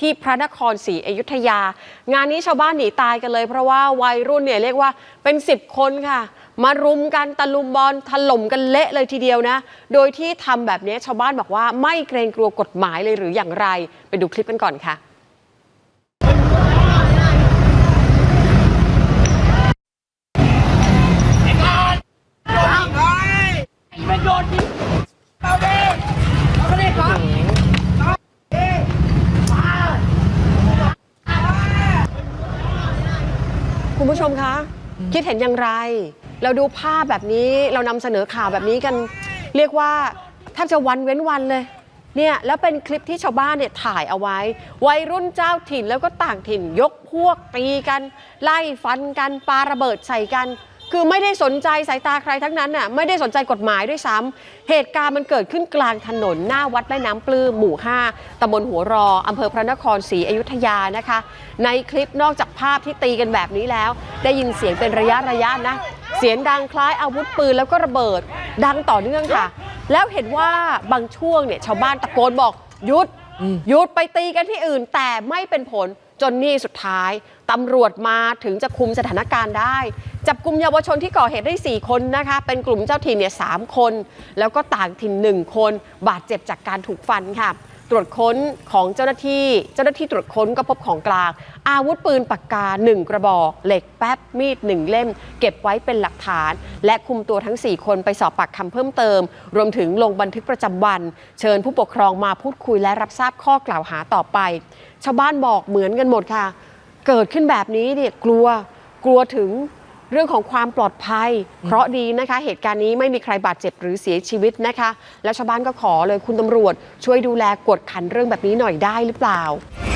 ที่พระนครศรีอยุธยา งานนี้ชาวบ้านหนีตายกันเลย เพราะว่าวัยรุ่นเนี่ยเรียกว่าเป็น 10 คนค่ะ มารุมกันตะลุมบอลถล่มกันเละเลยทีเดียวนะ โดยที่ทำแบบนี้ชาวบ้านบอกว่าไม่เกรงกลัวกฎหมายเลยหรืออย่างไร ไปดูคลิปกันก่อนค่ะ คุณผู้ชมคะ คิดเห็นอย่างไร เราดูภาพแบบนี้เรานำเสนอข่าวแบบนี้กัน เรียกว่าแทบจะวันเว้นวันเลยเนี่ยแล้วเป็นคลิปที่ชาวบ้านเนี่ยถ่ายเอาไว้ วัยรุ่นเจ้าถิ่นแล้วก็ต่างถิ่นยกพวกตีกัน ไล่ฟันกันปาระเบิดใส่กัน คือไม่ได้สนใจสายตาใครทั้งนั้นน่ะไม่ได้สนใจกฎหมายด้วยซ้ำเหตุการณ์มันเกิดขึ้นกลางถนนหน้าวัดแม่น้ำปลื้มหมู่ 5ตำบลหัวรออำเภอพระนครศรีอยุธยานะคะ ในคลิปนอกจากภาพที่ตีกันแบบนี้แล้ว ได้ยินเสียงเป็นระยะระยะนะ เสียงดังคล้ายอาวุธปืนแล้วก็ระเบิด ดังต่อเนื่องค่ะ แล้วเห็นว่าบางช่วงเนี่ยชาวบ้านตะโกนบอกหยุดหยุดไปตีกันที่อื่นแต่ไม่เป็นผล จนนี่สุดท้ายตำรวจมาถึงจะคุมสถานการณ์ได้ จับกลุ่มเยาวชนที่ก่อเหตุได้ 4 คนนะคะ เป็นกลุ่มเจ้าถิ่นเนี่ยสามคน แล้วก็ต่างถิ่นหนึ่งคน บาดเจ็บจากการถูกฟันค่ะ ตรวจค้นของเจ้าหน้าที่ เจ้าหน้าที่ตรวจค้นก็พบของกลาง อาวุธปืนปากกา 1 กระบอก เหล็กแป๊บ มีด 1 เล่ม เก็บไว้เป็นหลักฐาน และคุมตัวทั้ง 4 คนไปสอบปากคำเพิ่มเติม รวมถึงลงบันทึกประจำวัน เชิญผู้ปกครองมาพูดคุยและรับทราบข้อกล่าวหาต่อไป ชาวบ้านบอกเหมือนกันหมดค่ะ เกิดขึ้นแบบนี้เนี่ยกลัวกลัวถึง เรื่องของความปลอดภัย เพราะดีนะคะ เหตุการณ์นี้ไม่มีใครบาดเจ็บหรือเสียชีวิตนะคะ แล้วชาวบ้านก็ขอเลยคุณตำรวจ ช่วยดูแลกวดขันเรื่องแบบนี้หน่อยได้หรือเปล่าทำจาก HD